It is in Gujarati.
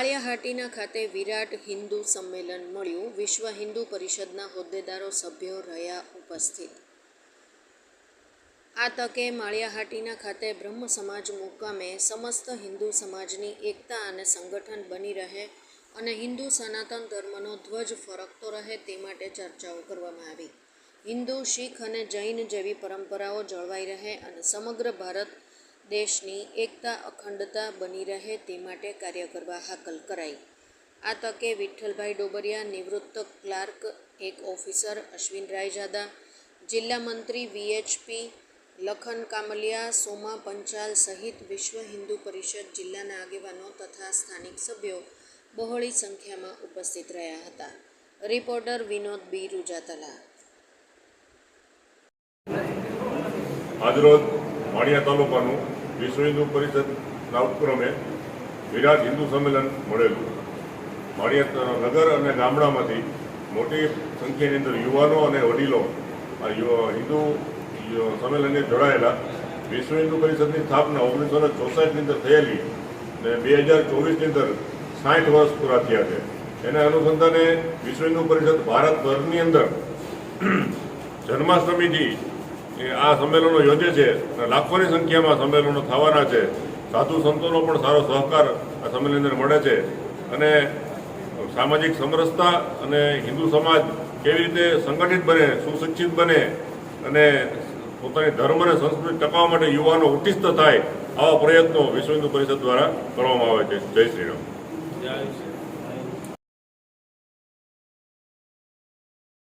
માળિયાહાટીના ખાતે વિરાટ હિન્દુ સંમેલન મળ્યું. વિશ્વ હિન્દુ પરિષદના હોદ્દેદારો સભ્યો રહ્યા ઉપસ્થિત. આ તકે માળિયાહાટીના ખાતે બ્રહ્મ સમાજ મુકામે સમસ્ત હિન્દુ સમાજની એકતા અને સંગઠન બની રહે અને હિન્દુ સનાતન ધર્મનો ધ્વજ ફરકતો રહે તે માટે ચર્ચાઓ કરવામાં આવી. હિન્દુ શીખ અને જૈન જેવી પરંપરાઓ જળવાઈ રહે અને સમગ્ર ભારત દેશની એકતા, અખંડતા બની રહે તે માટે કાર્ય કરવા હાકલ કરાઈ. આ તકે વિઠ્ઠલભાઈ ડોબરિયા નિવૃત્ત ક્લાર્ક, એક ઓફિસર, અશ્વિન રાયજાદા, જિલ્લા મંત્રી વીએચપી લખન કામલિયા, સોમા પંચાલ સહિત વિશ્વ હિન્દુ પરિષદ જિલ્લાના આગેવાનો તથા સ્થાનિક સભ્યો બહોળી સંખ્યામાં ઉપસ્થિત રહ્યા હતા. Reporter Vinod B. રૂજાતલા. આજરોજ વાણિયા તાલુકાનું વિશ્વ હિન્દુ પરિષદના ઉપક્રમે વિરાટ હિન્દુ સંમેલન મળેલું. વાણિયા નગર અને ગામડામાંથી મોટી સંખ્યાની અંદર યુવાનો અને વડીલો આ હિન્દુ સંમેલનને જોડાયેલા વિશ્વ હિન્દુ પરિષદની સ્થાપના ઓગણીસો ને ચોસઠની અંદર થયેલી ને બે હજાર ચોવીસની અંદર સાઠ વર્ષ પૂરા થયા છે. એના અનુસંધાને વિશ્વ હિન્દુ પરિષદ ભારતભરની અંદર જન્માષ્ટમીથી એ આ સંમેલનો યોજે છે અને લાખોની સંખ્યામાં સંમેલનો થવાના છે. સાધુ સંતોનો પણ સારો સહકાર આ સંમેલનની મળે છે. અને સામાજિક સમરસતા અને હિન્દુ સમાજ કેવી રીતે સંગઠિત બને, સુશિક્ષિત બને અને પોતાની ધર્મ અને સંસ્કૃતિ ટકાવવા માટે યુવાનો ઉત્તિષ્ઠ થાય આવા પ્રયત્નો વિશ્વ હિન્દુ પરિષદ દ્વારા કરવામાં આવે છે. જય શ્રી રામ.